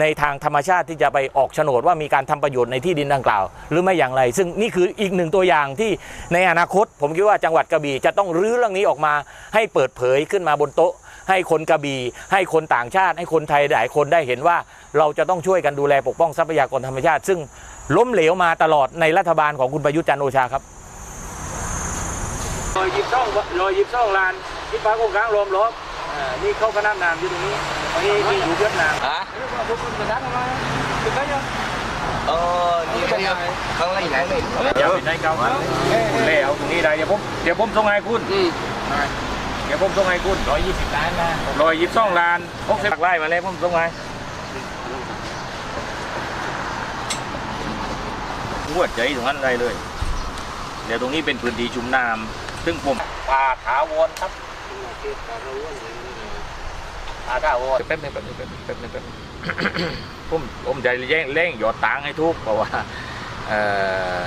ในทางธรรมชาติที่จะไปออกโฉนดว่ามีการทำประโยชน์ในที่ดินดังกล่าว หรือไม่อย่างไร ซึ่งนี่คืออีกหนึ่งตัวอย่างที่ในอนาคต ผมคิดว่าจังหวัดกระบี่จะต้องรื้อเรื่องนี้ออกมา ให้เปิดเผยขึ้นมาบนโต๊ะ ให้คนกระบี่ ให้คนต่างชาติ ให้คนไทยหลายคนได้เห็นว่าเราจะต้องช่วยกันดูแลปกป้องทรัพยากรธรรมชาติ ซึ่งล้มเหลวมาตลอดในรัฐบาลของคุณประยุทธ์จันโอชาครับรอยยิบซ่องรอยยิบซ่องลานที่ฟ้าโกงกลางลมลบนี่เข้าคณะนามอยู่ตรงนี้ นี่ที่อยู่เวียดนามฮะเออนี่มันข้างในไหนเลยเดี๋ยวในเก่าแล้วตรงนี้ได้เดี๋ยวผมเดี๋ยวผมส่งให้คุณเดี๋ยวผมส่งให้คุณร้อยยี่สิบล้านนะร้อยยี่สิบสองล้านหกสิบไร่มาเลยผมส่งให้หัวใจตรงนั้นได้เลย เดี๋ยวตรงนี้เป็นพื้นที่ชุ่มน้ำซึ่งผมป่าถาวรครับ ป่าถาวรแป๊บนึงแป๊บนึงแป๊บนึงแป๊บนึงแป๊บนึงผมผมจะแย่งเร่งหยอดตังให้ทุกเพราะว่าเอ่อ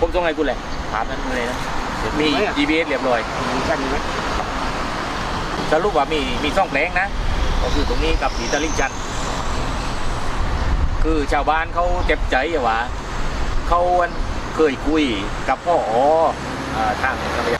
ผมส่งให้คุณเลยภาพนั้นเลยนะมี GPS เรียบร้อยสรุปว่ามีมีซ่องแผลงนะ ก็คือตรงนี้กับสีตลิ่งชัน คือชาวบ้านเขาเจ็บใจว่าเขาเคยคุยกับพ่ออ๋อทางทรัพยากร